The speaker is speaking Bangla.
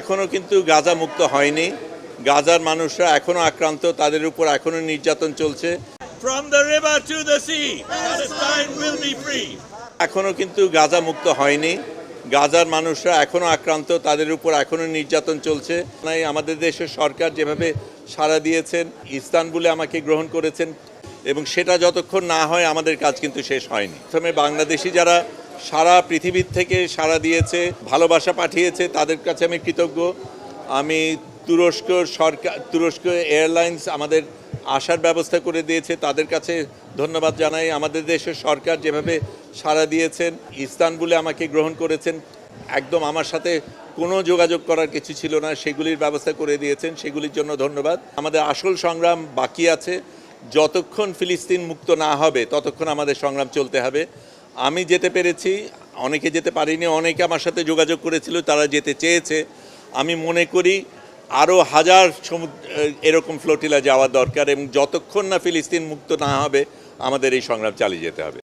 এখনও কিন্তু গাজা মুক্ত হয়নি। গাজার মানুষরা এখনও আক্রান্ত তাদের উপর এখনও নির্যাতন চলছে। From the river to the sea, Palestine will be free. এখনও কিন্তু গাজা মুক্ত হয়নি। গাজার মানুষরা এখনও আক্রান্ত তাদের উপর এখনও নির্যাতন চলছে। তাই আমাদের দেশের সরকার যেভাবে সাড়া দিয়েছেন ইস্তানবুলে আমাকে গ্রহণ করেছেন এবং সেটা যতক্ষণ না হয় আমাদের কাজ কিন্তু শেষ হয়নি। প্রথমে বাংলাদেশি যারা সারা পৃথিবীর থেকে সাড়া দিয়েছে, ভালোবাসা পাঠিয়েছে, তাদের কাছে আমি কৃতজ্ঞ। আমি তুরস্ক সরকার, তুরস্ক এয়ারলাইন্স আমাদের আসার ব্যবস্থা করে দিয়েছে, তাদের কাছে ধন্যবাদ জানাই। আমাদের দেশের সরকার যেভাবে সাড়া দিয়েছেন, ইস্তানবুলে আমাকে গ্রহণ করেছেন, একদম আমার সাথে কোনো যোগাযোগ করার কিছু ছিল না, সেগুলির ব্যবস্থা করে দিয়েছেন, সেগুলির জন্য ধন্যবাদ। আমাদের আসল সংগ্রাম বাকি আছে, যতক্ষণ ফিলিস্তিন মুক্ত না হবে, ততক্ষণ আমাদের সংগ্রাম চলতে হবে। আমি যেতে পেরেছি, অনেকে যেতে পারিনি, অনেকে আমার সাথে যোগাযোগ করেছিল, তারা যেতে চেয়েছে। আমি মনে করি আরও হাজার সমুদ্র এরকম ফ্লোটিলা যাওয়া দরকার এবং যতক্ষণ না ফিলিস্তিন মুক্ত না হবে, আমাদের এই সংগ্রাম চালিয়ে যেতে হবে।